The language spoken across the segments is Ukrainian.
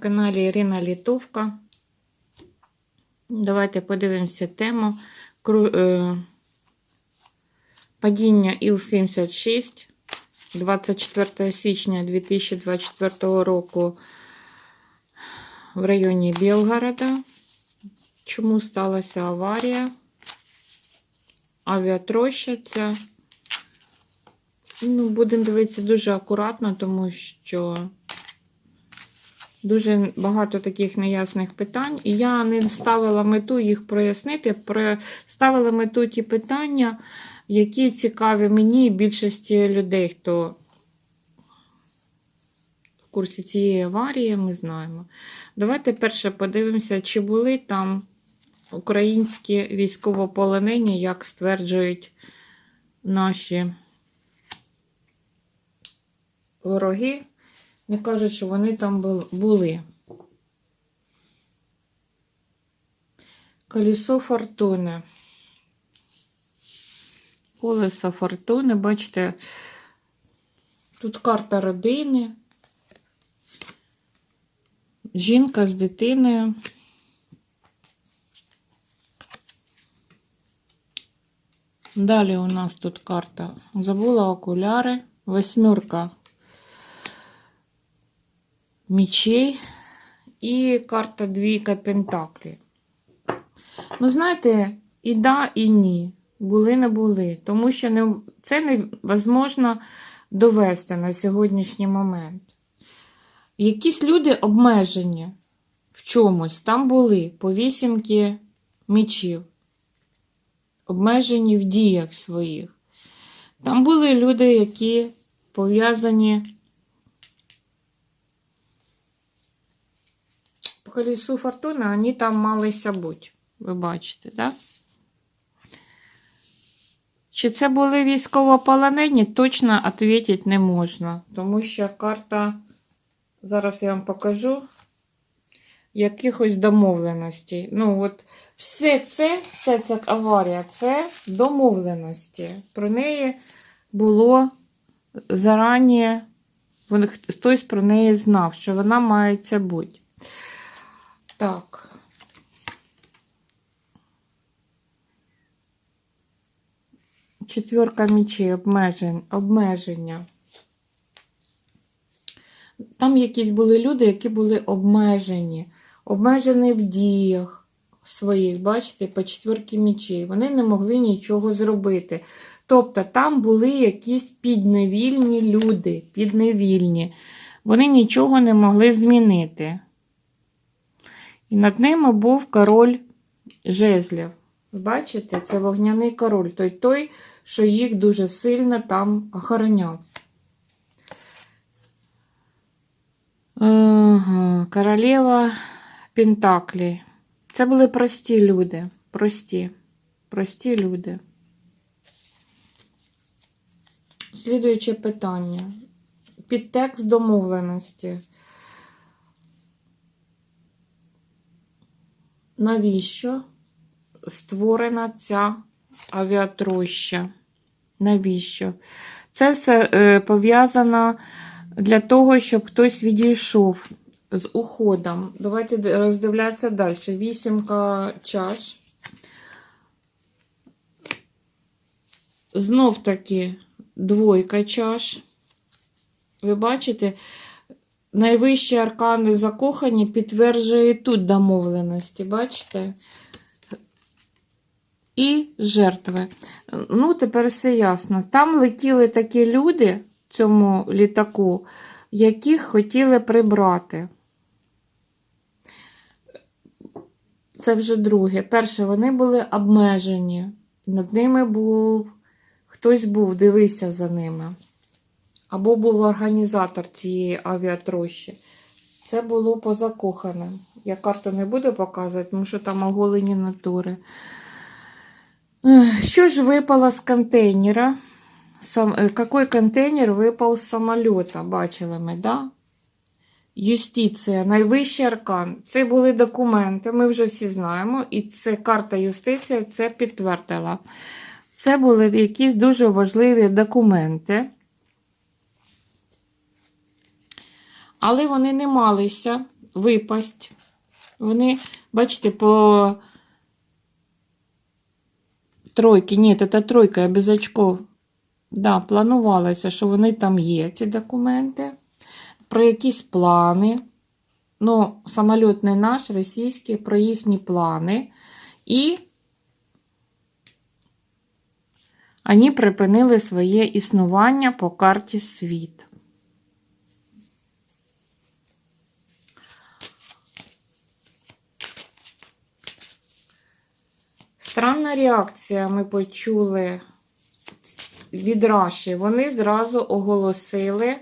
каналі Ірина Літовка. Давайте подивимося тему. Е, Падіння Іл-76 24 січня 2024 року в районі Білгорода. Чому сталася аварія? Авіатроща ця. Ну, будемо дивитися дуже акуратно, тому що дуже багато таких неясних питань. І я не ставила мету їх прояснити. Ставила мету ті питання, які цікаві мені і більшості людей, хто в курсі цієї аварії, ми знаємо. Давайте перше подивимося, чи були там українські військовополонені, як стверджують наші вороги. Не кажуть, що вони там були. Колесо фортуни. Колесо фортуни, бачите, тут карта родини. Жінка з дитиною. Далі у нас тут карта. Забула окуляри. Восьмерка мічей і карта двійка Пентаклі. Ну, знаєте, і да, і ні. Були, не були. Тому що не, це невозможно довести на сьогоднішній момент. Якісь люди обмежені в чомусь. Там були по вісімки мечів, обмежені в діях своїх. Там були люди, які пов'язані по колесу фортуни, вони там малися бути. Ви бачите, да? Чи це були військовополонені, точно відповідати не можна. Тому що карта, зараз я вам покажу, якихось домовленостей. Ну, от все це, все це аварія, це домовленості. Про неї було зарані, хтось про неї знав, що вона мається бути. Так. Четверка мічей, обмеження. Там якісь були люди, які були обмежені, обмежені в діях своїх, бачите, по четверки мічей. Вони не могли нічого зробити. Тобто там були якісь підневільні люди, підневільні. Вони нічого не могли змінити. І над ними був король жезлів. Бачите, це вогняний король, той той, що їх дуже сильно там охороняв. Ага, королева Пентаклі. Це були прості люди. Прості. Прості люди. Слідуюче питання. Підтекст домовленості. Навіщо створена ця авіатроща? Навіщо? Це все е, пов'язано для того, щоб хтось відійшов з уходом. Давайте роздивлятися далі. Вісімка чаш. Знов таки двойка чаш. Ви бачите, найвищі аркани закохані підтверджують тут домовленості. Бачите? І жертви. Ну, тепер все ясно. Там летіли такі люди в цьому літаку, яких хотіли прибрати. Це вже друге. Перше, вони були обмежені. Над ними був хтось був, дивився за ними. Або був організатор цієї авіатрощі. Це було по закоханим. Я карту не буду показувати, тому що там оголені натури. Що ж випало з контейнера? Сам, е, какой контейнер випав з самоліта? Бачили ми, да? Юстиція, найвищий аркан. Це були документи, ми вже всі знаємо. І це карта юстиція це підтвердила. Це були якісь дуже важливі документи. Але вони не малися випасть. Вони, бачите, по тройки. Ні, це тройка, я без очков. Да, планувалося, що вони там є, ці документи, про якісь плани. Ну, самоліт не наш, російський, про їхні плани. І вони припинили своє існування по карті світ. Странна реакція ми почули від Раші. Вони зразу оголосили,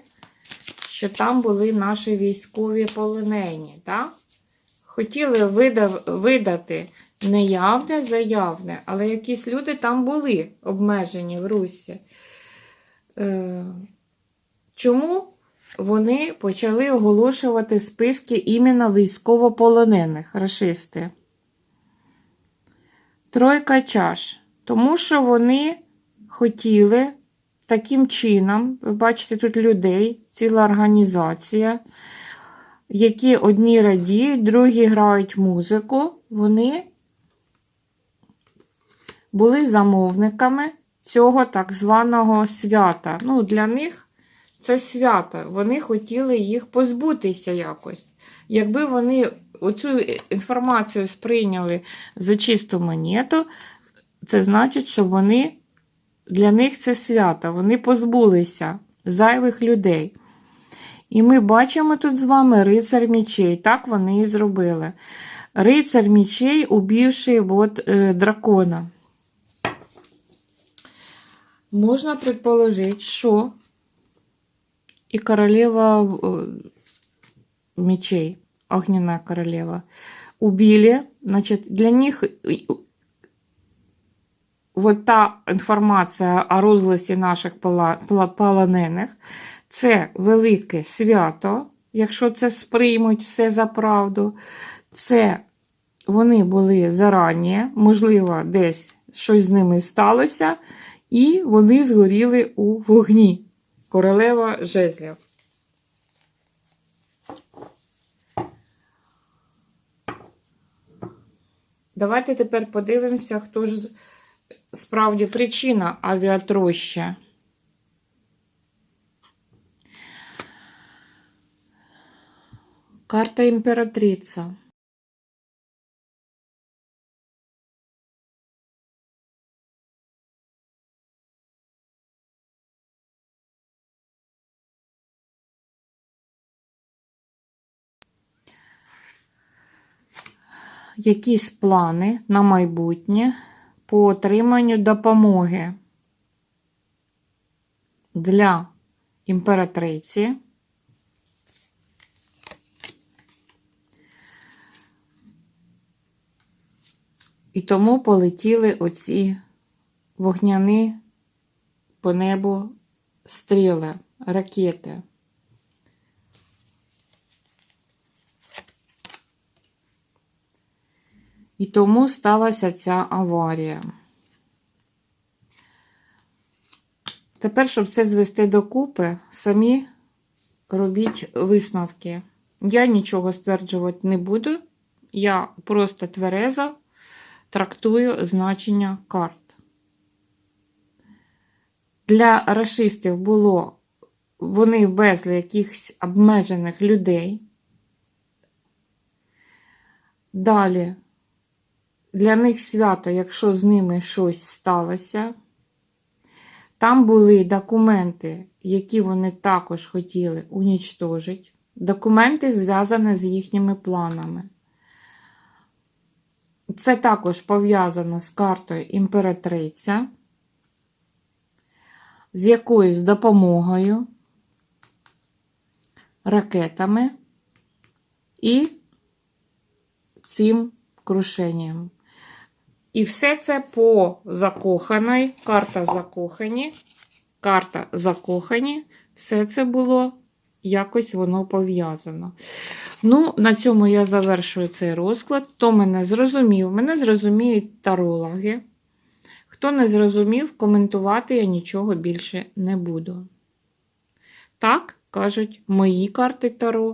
що там були наші військові полонені. Так? Хотіли видав, видати не явне, заявне, але якісь люди там були обмежені в Русі. Е, чому вони почали оголошувати списки іменно військовополонених рашисти? Тройка чаш. Тому що вони хотіли таким чином, ви бачите, тут людей, ціла організація, які одні радіють, другі грають музику, вони були замовниками цього так званого свята. Ну, Для них це свято. Вони хотіли їх позбутися якось. Якби вони оцю інформацію сприйняли за чисту монету, це значить, що вони для них це свято. Вони позбулися зайвих людей. І ми бачимо тут з вами рицар мічей. Так вони і зробили. Рицар мічей, убивши от, е, дракона. Можна предположити, що і королева е, мечей, огненная королева, убили. Значит, для них вот та інформація о розголосі наших полонених це велике свято, якщо це сприймуть все за правду. Це вони були зарані, можливо, десь щось з ними сталося, і вони згоріли у вогні. Королева жезлів. Давайте тепер подивимося, хто ж справді причина авіатроща. Карта імператриця. Якісь плани на майбутнє по отриманню допомоги для імператриці. І тому полетіли оці вогняні по небу стріли, ракети. І тому сталася ця аварія. Тепер, щоб це звести докупи, самі робіть висновки. Я нічого стверджувати не буду. Я просто тверезо трактую значення карт. Для расистів було, вони везли якихось обмежених людей. Далі, для них свято, якщо з ними щось сталося. Там були документи, які вони також хотіли унічтожити. Документи зв'язані з їхніми планами. Це також пов'язано з картою імператриця, з якоюсь допомогою, ракетами і цим крушенням. І все це по закоханої, карта закохані, карта закохані, все це було якось воно пов'язано. Ну, на цьому я завершую цей розклад. Хто мене зрозумів, мене зрозуміють тарологи. Хто не зрозумів, коментувати я нічого більше не буду. Так, кажуть мої карти Таро.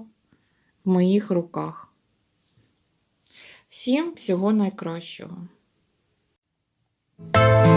в моїх руках. Всім всього найкращого! Thank you.